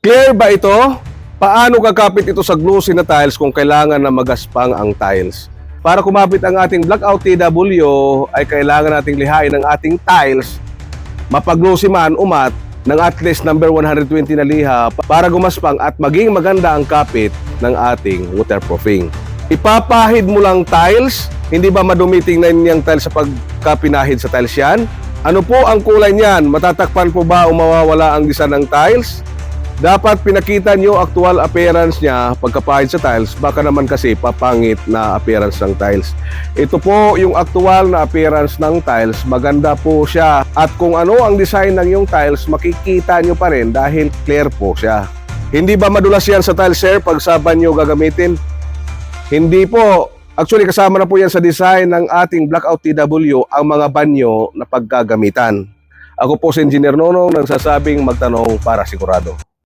Clear ba ito? Paano kakapit ito sa glossy na tiles kung kailangan na magaspang ang tiles? Para kumapit ang ating Blackout TW ay kailangan nating lihain ang ating tiles mapaglossy man umat ng at least number 120 na liha para gumaspang at maging maganda ang kapit ng ating waterproofing. Ipapahid mo lang tiles, hindi ba madumiting na yung tiles sa pagkapinahid sa tiles yan? Ano po ang kulay niyan? Matatakpan po ba o mawawala ang design ng tiles? Dapat pinakita nyo actual appearance niya pagkapahid sa tiles, baka naman kasi papangit na appearance ng tiles. Ito po yung actual na appearance ng tiles, maganda po siya. At kung ano ang design ng yung tiles, makikita nyo pa rin dahil clear po siya. Hindi ba madulas yan sa tiles sir pag saban nyo gagamitin? Hindi po. Actually kasama na po yan sa design ng ating Blackout TW ang mga banyo na paggagamitan. Ako po si Engineer Nono nagsasabing magtanong para sigurado.